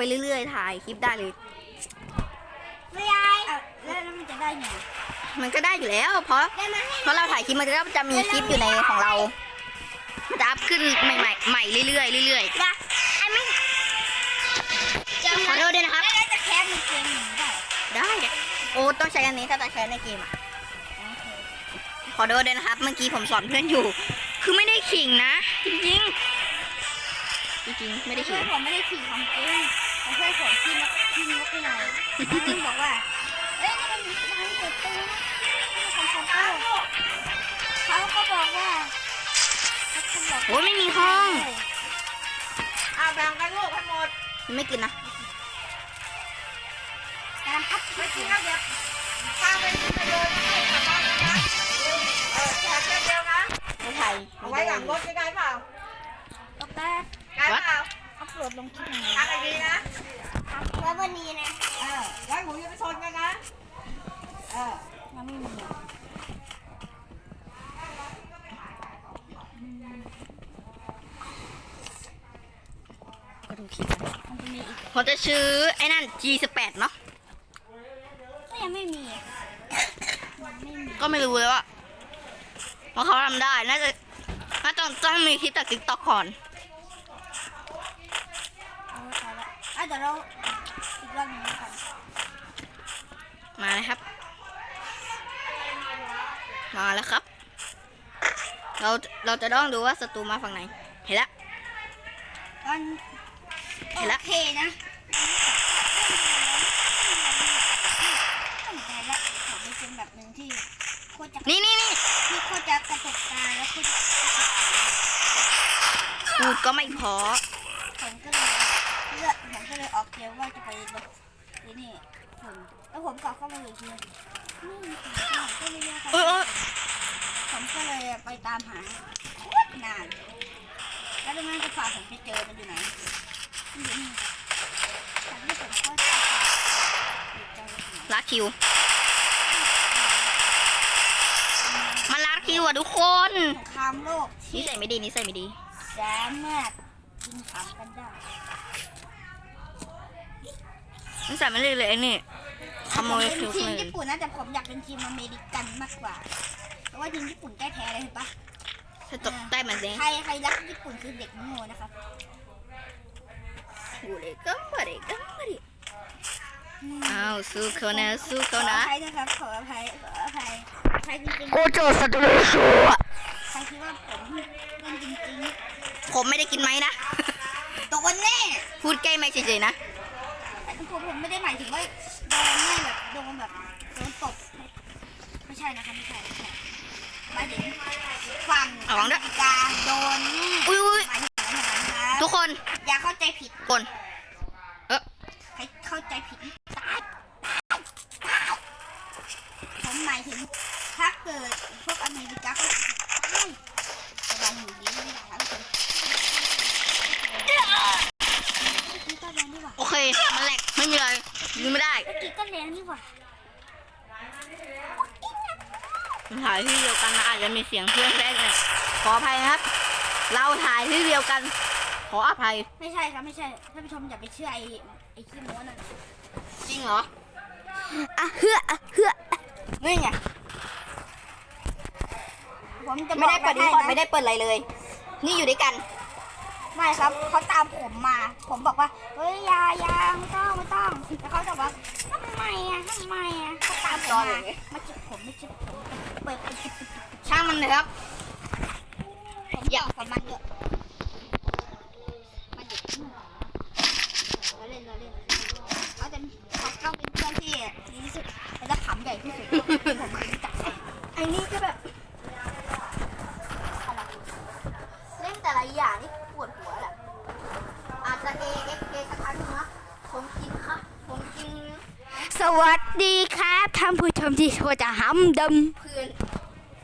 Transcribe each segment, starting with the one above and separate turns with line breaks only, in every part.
ไปเรื่อยๆ ถ่ายคลิปได้เลย
ไม่ได้อะแล้วแล้วมันจะได้ไง
มันก็ได้อยู่แล้ว เพราะ
ได้มาให้
เพราะเราถ่ายคลิปมันก็จะมีคลิปอยู่ในของเรามันจะอัพขึ้นใหม่ๆใหม่เรื่อยๆเรื่อย
ได้ไอ้ไม่
ๆขอโทษด้วยนะครับ
แล้วจะแคสในเกมหนึ่งได้
ได้เดี๋ยวโอ้ต้องใช้อันนี้ถ้าจะใช้ในเกมอะขอโทษด้วยนะครับ เมื่อกี้ผมสอนเพื่อนอยู่ คือไม่ได้ขิงนะ จริงๆจริงๆไม่ได้ขิ
เพื่องนผมไม่ได้ขี่ของจริง แต่เพื่อนผมขี่นกขี่นกไปหน่อยแล้วมันบอกว่าเอ้ยนี่มันมันเกิดตัวนะนี่มันของของเขาเขาก็บอกว่าเขาก็บอก
โอ้ยไม่มีห้อง
อ่าแบ่งกันลูกให้หมด
ไม่กินนะ
กำลังอัพคลิ
ไม่
ปอ
กิน
ยู่
แล้วเดี๋ยวข้าวไปกินไปเลยนะให้กลับบ้านนะเออแค่แค่เดียวนะ
ไม่ถ่าย
เอาไว้หลังรถจะได้เปล่า
ก็แป๊บ
ได้เปล่า
อัพโหลดลงคลิปหน่อย
ทำอะไรดีนะ
ไว้วันนี้นะ
เออไว้หมูอย่าไปชนกันนะ เออ
ยังไม่มีอะ
ก็ดูคลิปนะ
มันจะมีอีก
ผมจะซื้อไอ้นั่น G18 เนาะ
ก็ยังไม่มีอะยังไม่มี
ก็ไม่รู้เลยว่าว่าเขาทำได้ น่าจะน่าจะต้องมีคลิปจาก TikTok ก่อน
เอาไว้ใช้ละอะ เดี๋ยวเราอีกรอบหนึงแล้วกัน
มาเลยครับ มาแล้วครับ เราเราจะต้องดูว่าศัตรูมาฝั่งไหน เห็นแล้ว
ตอน
เห็นละ
โอเคนะตั้งใจละขอไปเป็นแบบหนึ่งที่โคตรจะ
นี่นี่นี่
ที่โคตรจะกระตุกตาแล้วโคตรจะ
พูดก็ไม่พอ
ผมก็เลยเลือกผม ก็เลยออกเกมว่าจะไปลบที่นี่ผมแล้วผมกลับเข้ามาอีกทีนี่ผมก็ไม่รู้
เออเออ
ผมก็เลยไปตามหาโคตรนาน แล้วตรงนั้นจะฝากผมไปเจอมันอยู่ไหนมันอยู่นี่แต่ที่ผมก็จะติดใจอยู่ไหน
ลักคิว มันลักคิวอะทุกคน
สงครามโลก
นิ
ที่
สัยไม่ดีนิสัยไม่ดี
สามารถกินขำกันได้
นิสัยไม่ดีเลยไอ้นี่ขโมย
ผม
คิ
เป็
วน
ที
ค
ม
นอื่น
ญี่ปุ่นนะแต่ผมอยากเป็นทีมอเมริกันมากกว่า เพราะว่าทีมญี่ปุ่นแก้แพ้เลยเห็นปะ
ถ้าตกใต้มันเด้ง
ใครใครรักญี่ปุ่นคือเด็กโง่นะครับ
กูเลยก็มาเลยก็มาดิอ้าวสู้เขานะสู้
ขอ
เขา
อ
นะ
ภัยนะครับขออภัยขออภัยใครจริง
กูเจอศัตรูชัว
ๆใครคิดว่าผมเล่นจริง
ผมไม่ได้กินไหมนะ
ๆโดนแน่
พูดใกล้ไม่เฉยๆนะ
แต่ ผมผมไม่ได้หมายถึงว่าโดนแน่แบบโดนแบบโดนตบไม่ใช่นะครับไม่ใช่ไม่ใช่หมายถึงฝั่ง
ระวังด้วย
กาโดนแน่
อุ้ยอุ้ย
หมายถึงอย่างนั้นครับ
ทุกคน
อย่าเข้าใจผิด
คน เออ
ใครเข้าใจผิดตายผมหมายถึงถ้าเกิดพวกอเมริกาเขาตายสบายอยู่ดีไม่ได้ครับผมนี่ก็แรงนี่หว่า
โอเค มันแหลกไม่มีอะไร ยิงไม่ได้
เมื่อกี้ก็แรงนี่หว่า
ถ่ายที่เดียวกันนะอาจจะมีเสียงเพื่อนแทรกหน่อยขออภัยนะครับ เราถ่ายที่เดียวกัน ขออภัย
ไม่ใช่ครับไม่ใช่ท่านผู้ชมอย่าไปเชื่อไอ้ไอ้ขี้โม้นั่น
จริงเหรอ
อะเฮืออะเฮือ
นี่ไง
ผมจะ
ไม่ได้เปิดดี
ให้
คอร์ด
นะ
ไม่ได้เปิดอะไรเลย นี่อยู่ด้วยกัน
ไม่ครับเขาตามผมมา ผมบอกว่าเฮ้ยอยาอยาไม่ต้องไม่ต้องแล้วเขาจะบอกว่าทำไมอะทำไมอะเขาตามผม
รอ
มา
เลย
มาจิบผมไม่จิบผมเปิดเปิดปิดปิดปิด
ช่างมันเลยครับ
ผมอยากกับมันเยอะมันเด็กเราเล่นเราเล่นเขาจะเขาต้องเป็นเพื่อนที่ดีที่สุดและจะขำใหญ่ที่สุดที่ผมเคยรู้จัก
ไอ้นี่ก็แบบ เล่นแต่ละอย่างนี่ปวดหัวแหละอาจจะเอเอ็กเอสักครั้งหนึงนะผมกินครับ ผมกิน
สวัสดีครับท่านผู้ชม ที่โคจะหำด
เพื่อน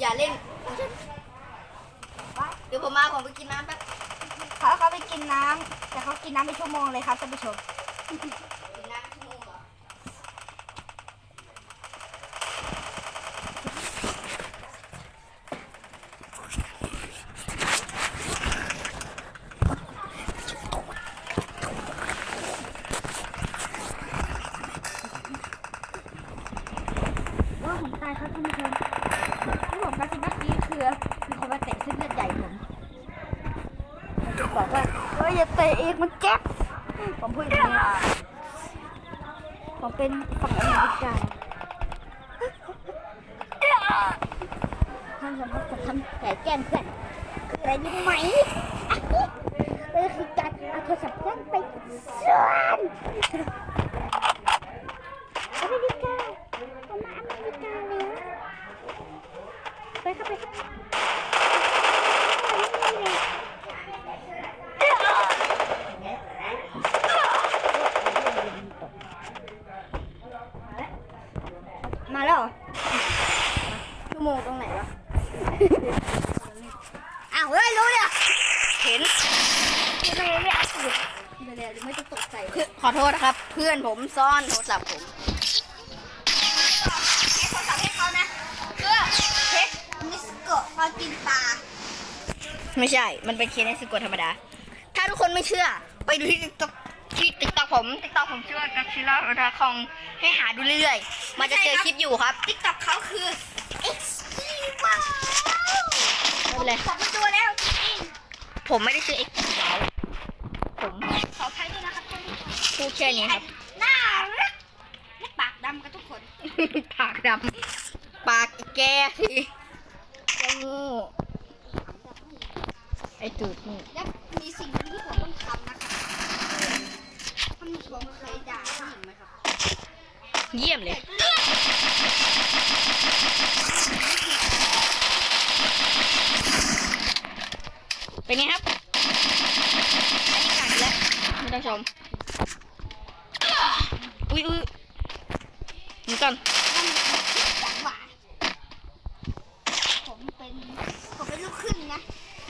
อย่าเล่นผมจะเดี๋ยวผมมาผมไปกินน้ำแป๊บำ
เขาเขาไปกินน้ำแต่เขากินน้ำไปชั่วโมงเลยครับท่านผู้ชม
กินน้ำชั่วโมงเหรอ
มันเจ็บ ผมพูดอย่างนี้ผมเป็นฝั่งอเมริกาท่านสมมติจะทำแผลแก้มเพื่อนคืออะไรรู้ไหมนั่นคือการเอาโทรศัพท์เพื่อนไปส่วนอเมริกาผมมาอเมริกาแล้วไปครับไปครับ มาแล้วเหรอชั่วโมงตรงไหนวะ อ้าวเฮ้ยรู้เนี่ย
เห็น
ทำไมไม่เอาสุดเดี๋ยวเดี๋ยวไม่ต้องตกใจ
คือขอโทษนะครับ เพื่อนผมซ่อนโทรศัพท์ผม
ให้โทรศัพท์ให้เขานะเพื่อเช็คมิสโกะพอกินปลา
ไม่ใช่ มันเป็นเคสในสกดธรรมดา ถ้าทุกคนไม่เชื่อ ไปดูที่ติ๊กต็อกที่ติ๊กต็อกผมติ๊กต็อกผมชื่อว่านักชิล่าราคองให้หาดูเรื่อยๆ มันจะเจอคลิปอยู่ครับ
ติ๊กต็อกเขาคือ X ว้าว
ไม่เป็นไร
ผมมาดูแล้วจริง
ผมไม่ได้ชื่อเอ็กซ์ว้าวผม พูดแค่นี้ครับ
น่ารักและปากดำกันทุกคน
ปากดำปากอีแกทีแกงูไอตูดนี่
และมีสิ่งหนึ่งที่ผมต้องทำนะครับท่านผู้ชมเคยด่าผู้หญิงไหมครับ
เยี่ยมเลย เป็นไงครับ อันนี้กัดแล้วไม่ต้องชม อุ้ยอุ้ยนี่กัน
จังหวะผมเป็นผมเป็นลูกครึ่งนะ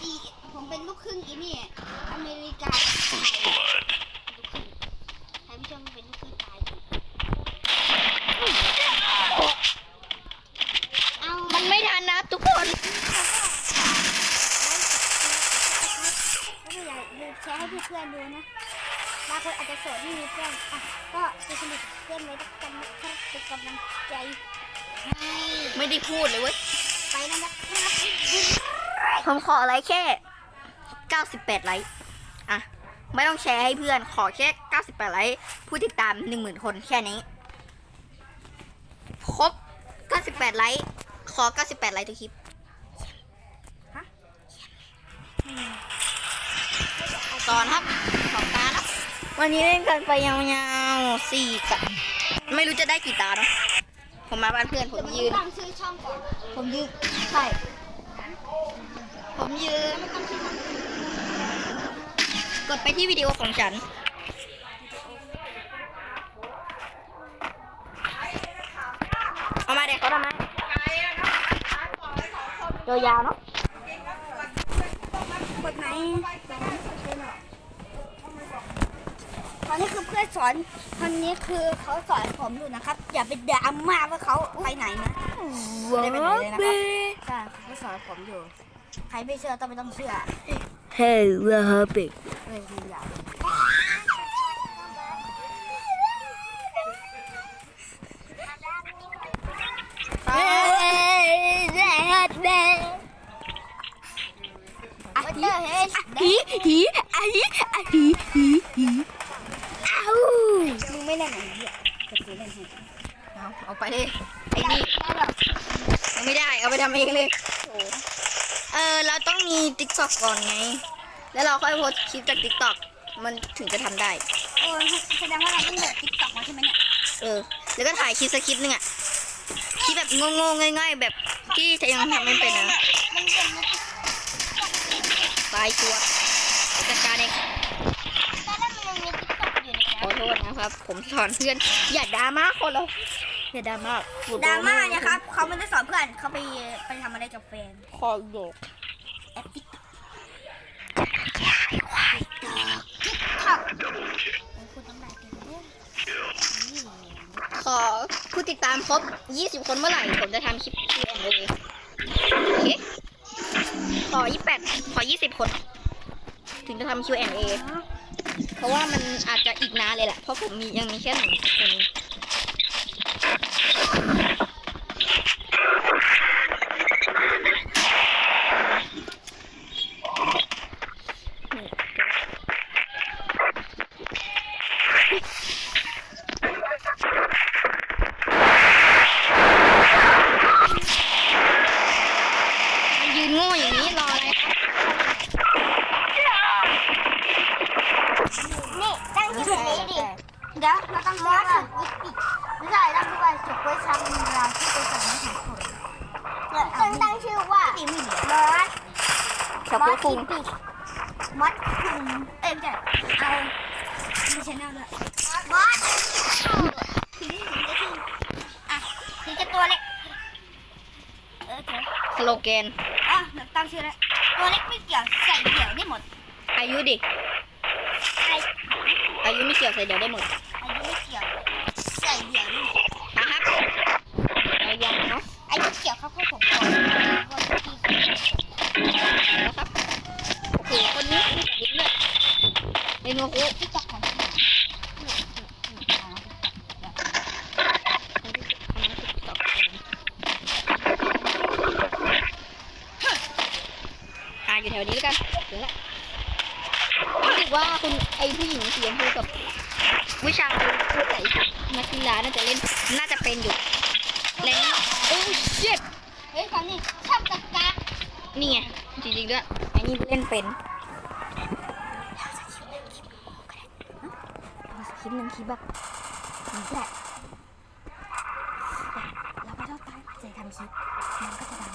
อีผมเป็นลูกครึ่งอีนี่อเมริกาไทยลูกครึ่งใครไม่เชื่อมันเป็นลูกครึ่งตายดิเอา
มันไม่ทันนะทุกคน
แล้วก็อย่าลืมแชร์ให้เพื่อนๆดูนะบางคนอาจจะโสดไม่มีเพื่อนอะก็ไปสนิทเพื่อนไว้ด้วยกันนะครับเป็นกำลังใจให้
ไม่ได้พูดเลยเว้ย
ไปแล้วนะครับ
ผมขอไลค์แค่ 98 ไลค์ อะ ไม่ต้องแชร์ให้เพื่อน ขอแค่ 98 ไลค์ ผู้ติดตาม 10,000 คนแค่นี้ ครบ 98 ไลค์ ขอ 98 ไลค์ทุกคลิปตอนะครับสองตานะ วันนี้เล่นกันไปยาวๆสี่ตาไม่รู้จะได้กี่ตาเนาะผมมาบ้านเพื่อนผมยืน
ตั้งชื่อช่องก่อน
ผมยืน ใช่ ผมยืน กดไปที่วิดีโอของฉัน เอามาเด็กเขาทำไมยาวๆเนาะ
กดไหนตอนนี้คือเพื่อน สอนตอนนี้คือเขาสอนผมอยู่นะครับ อย่าไปด่ามาว่าเขาไปไหนนะไม่ได้ไปไหนเลยนะครับใช่เขาสอนผมอยู่ ใครไม่เชื่อต้องไม่ต้องเชื่อ
เฮ้ยว่าฮะเบก
เอ้ยไม่อยาก
เฮ้ยแดดแดด
อะเจอเฮ้ย
ฮีฮีอะฮีอะฮีฮีฮีอ้าว
มึง ไม่เล่นไหนเนี่ยจะซื้อเล่นให้
เอาเอาไปเลยไอ้นี่
ได้แบบ
ยังไม่ได้เอาไปทำเองเลยเออเราต้องมีติ๊กต็อกก่อนไง แล้วเราค่อยโพสต์คลิปจากติ๊กต็อกมันถึงจะทำได้
โอ้แสดงว่าเราต้องแบบติ๊กต็อกมาใช่ไหมเนี่ย
เออแล้วก็ถ่ายคลิปสักคลิปหนึงอะคลิปแบบโง่ๆง่าย ๆ แบบที่ยังทำไม่เป็นนะ
มันเป็นมา
ตายชัวร์จัดการเอง โทษนะครับ ผมสอนเพื่อน อย่าดราม่าคนเราอย่าดราม่า
ดราม่าเนี่ยครับเขาไม่ได้สอนเพื่อนเขาไปไปทำอะไรกับแฟน
คอโยก
แอปติ๊กต็อกคุณต้องได้กันด้วย
ขอผู้ติดตามครบ 20 คนเมื่อไหร่ ผมจะทำคลิป Q&A โอเคขอ 28 ขอ 20 คน ถึงจะทำ Q&A เพราะว่ามันอาจจะอีกนานเลยแหละเพราะผมมียังมีแค่หนึ่งคนนี่ ยืนโง่อย่างนี้รออะไรครับ
นี่ตั้งชื่อแบบนี้ดิ เดี๋ยวเราต้องชื่อว่าไม่ใช่ตั้งชื่อว่าสุกไว้ซ้ำเราที่ไปสั่งให้ถึงคนต้องตั้งชื่อว่ามอส
ขอบคุณคุง
มอสคุงเอ้ยไม่ใช่เอา มีชแนลด้วยมอสถึงถึงจะชื่ออะถึงจะตัวเล็ก เออเถอะ
สโลแกน
อะเดี๋ยวตั้งชื่อแล้วตัวเล็กไม่เกี่ยวใส่เดี่ยวได้หมด
อายุดิ
ไอ้
อายุไม่เกี่ยวใส่เดี๋ยวได้หมด
อายุไม่เกี่ยวใส่เดี่ยวได้หมด
นะครับเรายังเนาะ
อายุเกี่ยวเขาเข้าผมก่อนว่าพี่เขา
นะครับโอเคคนนี้มีสัตว์เลี้ยงด้วยเรโนคุ
พี่จักของพี่
คนที่ทำติ๊กต็อกอ่าอยู่แถวนี้แล้วกันเดี๋ยวละรู้สึกว่าคุณ ไอผู้หญิงเสีชมพูกับวิชาผู้ใส่ชุดนักกีฬาน่าจะเล่นน่าจะเป็นอยู่แล้วโอ้ชิต
เฮ้ยคนนี้ชอบกากา
นี่ไงจริงๆด้วยไอ้นี่เล่นเป็นคลิปหนึ่งคลิปแบบนี้แหละเราก็ชอบตั้งใจทำคลิปมันก็จะดัง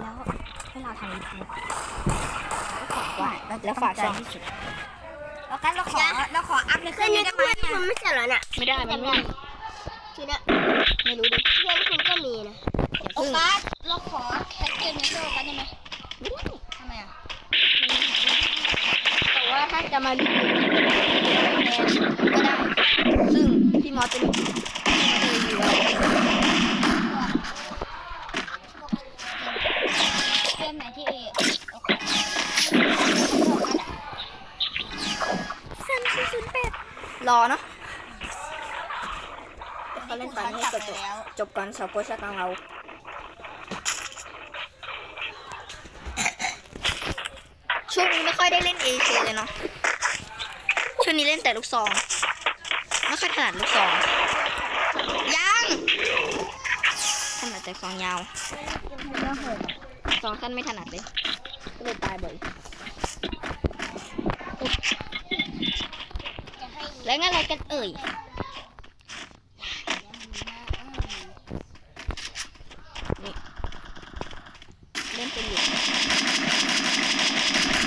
แล้วให้เราทำยูทูบแล้วฝากช่อง
แล้วฝากั นเราขอเราขออัพในเครื่องนี้ได้ไหมอะ
มันไม่ใช่เหรอเนี่ย
ไม่ได้มันไม่มี
ทีนี้
ไม่รู้ดิ
เพื่อนคุณก็มีนะ
อย่า
โอ
พึ่ง
กัสเราขอแคทเกมในโซ่กันได้ไหมทำไมอะ
แต่ว่าถ้าจะมารีวิวแทนก็ได้ซึ่งพี่มอสเป็นพี่มอสจะรีวิวอะไร
เร
อเนาะเขาเล่นตอนนี้ให้จบจบก่อนเสาโกชะกังเราช่วงนี้ไม่ค่อยได้เล่น AK เลยเนาะช่วงนี้เล่นแต่ลูกซองไม่ค่อยถนัดลูกซองยังถนัดแต่ซองยาวซองสั้นไม่ถนัดเลยก็เลยตายบ่อยแล้ว งั้นอะไรกันเอ่ยนี่เล่นเป็นอยู่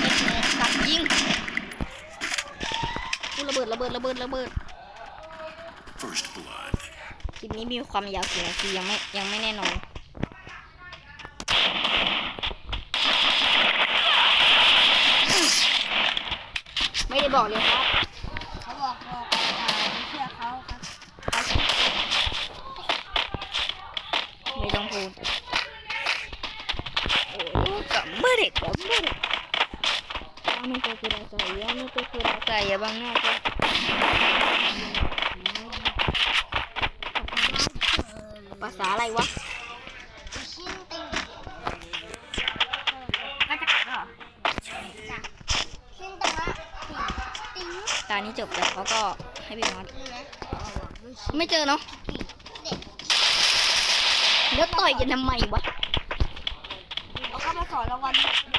เล่นเลยสับยิงอู้ระเบิดระเบิดระเบิดระเบิด
First blood.
คลิปนี้มีความยาวกี่นาทียังไม่ยังไม่แน่นอนไม่ได้บอกเลยครับ
เขาบ อกบอกอย่าไปเชื่อเขาครับ
ไม่ต้องพูด โอ้ยกำมือเด็กกำมือเด็กやめてください、やめてください、やばんなこれภาษาอะไรวะ
ตานี้
จบแล้วเขาก็ให้พี่มอสไม่เจอเนาะแล้วต่อยกันทำไมวะ
เขาเข้ามาสอนราวัลก็วัน